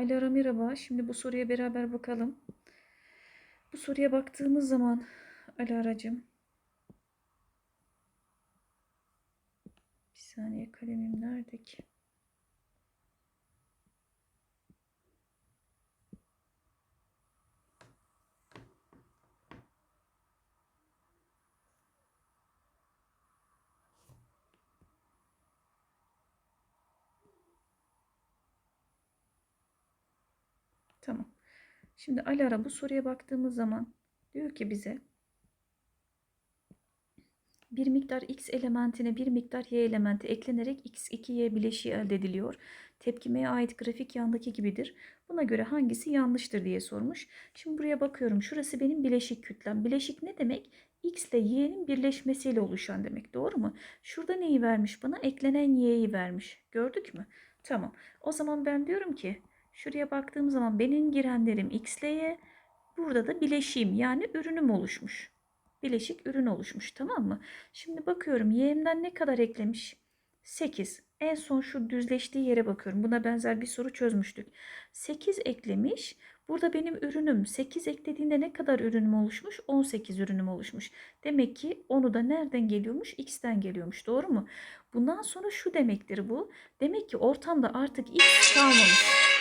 Alara merhaba. Şimdi bu soruya beraber bakalım. Bu soruya baktığımız zaman Alara'cığım. Bir saniye kalemim nerede ki? Tamam. Şimdi Alara bu soruya baktığımız zaman diyor ki bize bir miktar x elementine bir miktar y elementi eklenerek x2y bileşiği elde ediliyor. Tepkimeye ait grafik yandaki gibidir. Buna göre hangisi yanlıştır diye sormuş. Şimdi buraya bakıyorum. Şurası benim bileşik kütlem. Bileşik ne demek? X ile y'nin birleşmesiyle oluşan demek. Doğru mu? Şurada neyi vermiş bana? Eklenen y'yi vermiş. Gördük mü? Tamam. O zaman ben diyorum ki Şuraya baktığım zaman benim girenlerim x ile y. Burada da bileşiğim yani ürünüm oluşmuş. Bileşik ürün oluşmuş tamam mı? Şimdi bakıyorum y'imden ne kadar eklemiş? 8. En son şu düzleştiği yere bakıyorum. Buna benzer bir soru çözmüştük. 8 eklemiş. Burada benim ürünüm 8 eklediğinde ne kadar ürünüm oluşmuş? 18 ürünüm oluşmuş. Demek ki onu da nereden geliyormuş? X'ten geliyormuş. Doğru mu? Bundan sonra şu demektir bu. Demek ki ortamda artık X kalmamış.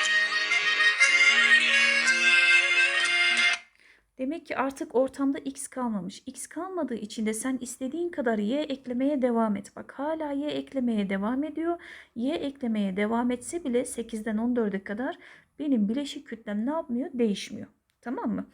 Demek ki artık ortamda x kalmamış. X kalmadığı için de sen istediğin kadar y eklemeye devam et. Bak hala y eklemeye devam ediyor. Y eklemeye devam etse bile 8'den 14'e kadar benim bileşik kütlem ne yapmıyor? Değişmiyor. Tamam mı?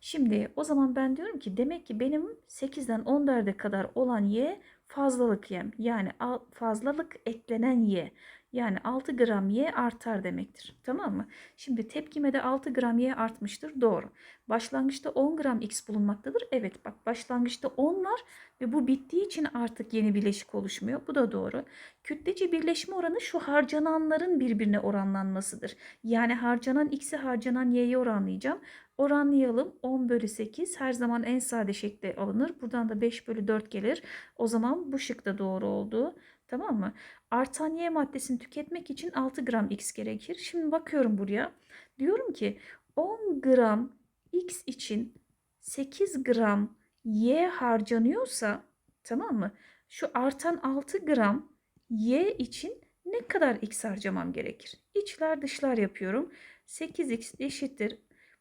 Şimdi o zaman ben diyorum ki demek ki benim 8'den 14'e kadar olan y fazlalık yem. Yani fazlalık eklenen y. Yani 6 gram Y artar demektir. Tamam mı? Şimdi tepkimede 6 gram Y artmıştır. Doğru. Başlangıçta 10 gram X bulunmaktadır. Evet bak başlangıçta 10 var ve bu bittiği için artık yeni bileşik oluşmuyor. Bu da doğru. Kütlece birleşme oranı şu harcananların birbirine oranlanmasıdır. Yani harcanan X'i harcanan Y'ye oranlayacağım. Oranlayalım. 10 bölü 8 her zaman en sade şekilde alınır. Buradan da 5 bölü 4 gelir. O zaman bu şık da doğru oldu. Tamam mı? Artan Y maddesini tüketmek için 6 gram X gerekir. Şimdi bakıyorum buraya. Diyorum ki 10 gram X için 8 gram Y harcanıyorsa tamam mı? Şu artan 6 gram Y için ne kadar X harcamam gerekir? İçler dışlar yapıyorum. 8X eşittir.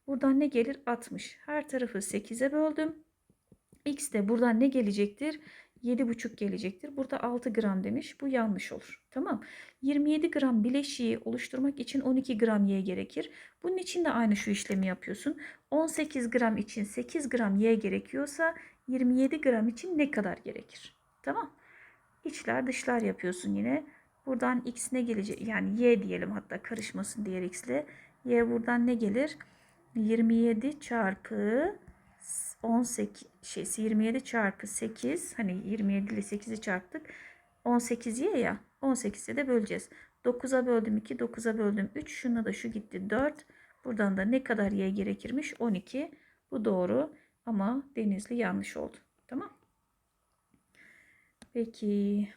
Buradan ne gelir? 60. Her tarafı 8'e böldüm. X de buradan ne gelecektir? 7,5 gelecektir. Burada 6 gram demiş. Bu yanlış olur. Tamam. 27 gram bileşiği oluşturmak için 12 gram Y gerekir. Bunun için de aynı şu işlemi yapıyorsun. 18 gram için 8 gram Y gerekiyorsa 27 gram için ne kadar gerekir? Tamam. İçler dışlar yapıyorsun yine. Buradan X ne gelecek? Yani Y diyelim hatta karışmasın diğer X ile. Y buradan ne gelir? 27 çarpı 18 şeysi 27 çarpı 8 hani 27 ile 8'i çarptık 18 y ya 18'e de böleceğiz. 9'a böldüm 2 9'a böldüm 3 şuna da şu gitti 4 buradan da ne kadar y gerekirmiş? 12 bu doğru ama denizli yanlış oldu tamam. Peki